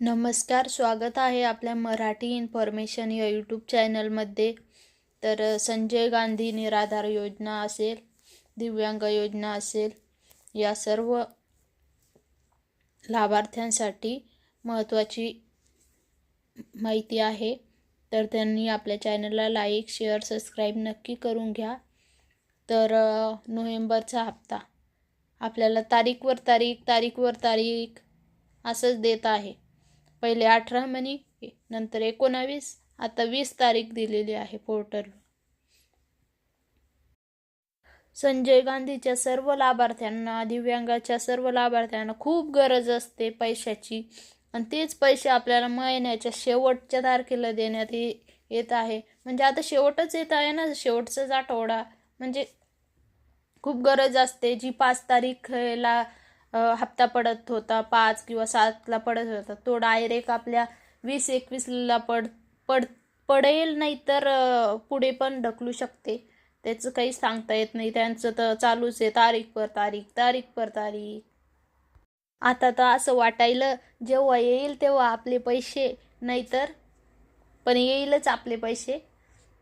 नमस्कार स्वागत आहे आपल्या मराठी इन्फॉर्मेशन या यूट्यूब चॅनलमध्ये. तर संजय गांधी निराधार योजना असेल दिव्यांग योजना असेल या सर्व लाभार्थ्यांसाठी महत्त्वाची माहिती आहे. तर त्यांनी आपल्या चॅनलला लाईक शेअर सबस्क्राईब नक्की करून घ्या. तर नोव्हेंबरचा हप्ता आपल्याला तारीखवर तारीख तारीखवर तारीख असंच देत आहे. पहिले अठरा म्हणी नंतर एकोणावीस. आता वीस तारीख दिलेली आहे पोर्टल संजय गांधीच्या सर्व लाभार्थ्यांना दिव्यांगाच्या सर्व लाभार्थ्यांना खूप गरज असते पैशाची. आणि तेच पैसे आपल्याला महिन्याच्या शेवटच्या तारखेला देण्यात येत आहे. म्हणजे आता शेवटच येत आहे ना शेवटचाच आठवडा. म्हणजे खूप गरज असते जी पाच तारीखला हप्ता पडत होता पाच किंवा सातला पडत होता. तो डायरेक्ट आपल्या वीस एकवीसला पड पड पडेल नाही तर पुढे पण ढकलू शकते. त्याचं काही सांगता येत नाही. त्यांचं तर चालूच आहे. तारीख पर तारीख तारीख पर तारीख. आता तर असं वाटायला जेव्हा येईल तेव्हा आपले पैसे नाहीतर पण येईलच आपले पैसे.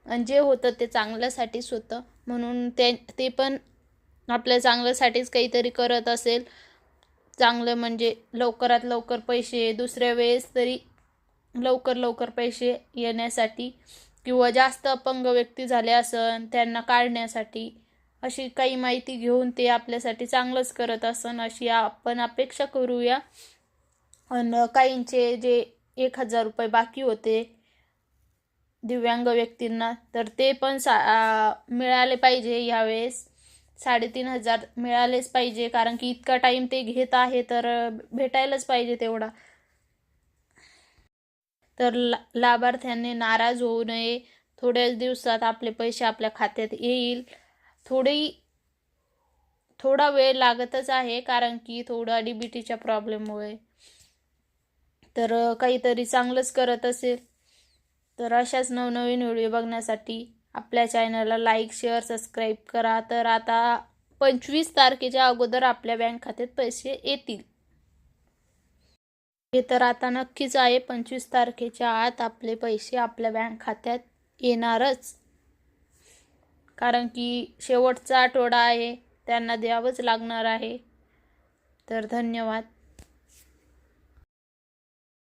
आणि जे होतं ते चांगल्यासाठीच होतं. म्हणून ते ते पण आपल्या चांगल्यासाठीच काहीतरी करत असेल. चांगलं म्हणजे लवकरात लवकर पैसे दुसऱ्या वेळेस तरी लवकर लवकर पैसे येण्यासाठी किंवा जास्त अपंग व्यक्ती झाले असन त्यांना काढण्यासाठी अशी काही माहिती घेऊन ते आपल्यासाठी चांगलंच करत असन अशी आपण अपेक्षा करूया. आणि काहींचे जे एक हजार रुपये बाकी होते दिव्यांग व्यक्तींना तर ते पण सा मिळाले पाहिजे यावेळेस साडेतीन हजार मिळालेच पाहिजे कारण की इतका टाईम ते घेत आहे तर भेटायलाच पाहिजे तेवढा. तर ला लाभार्थ्यांनी नाराज होऊ नये. थोड्याच दिवसात आपले पैसे आपल्या खात्यात येईल. थोडी थोडा वेळ लागतच आहे कारण की थोडा डी बी टीच्या प्रॉब्लेममुळे तर काहीतरी चांगलंच करत असेल. तर अशाच नवनवीन व्हिडिओ बघण्यासाठी आपल्या चॅनलला लाईक शेअर सबस्क्राईब करा. तर आता पंचवीस तारखेच्या अगोदर आपल्या बँक खात्यात पैसे येतील. हे तर आता नक्कीच आहे. पंचवीस तारखेच्या आत आपले पैसे आपल्या बँक खात्यात येणारच. कारण की शेवटचा आठवडा आहे. त्यांना द्यावंच लागणार आहे. तर धन्यवाद.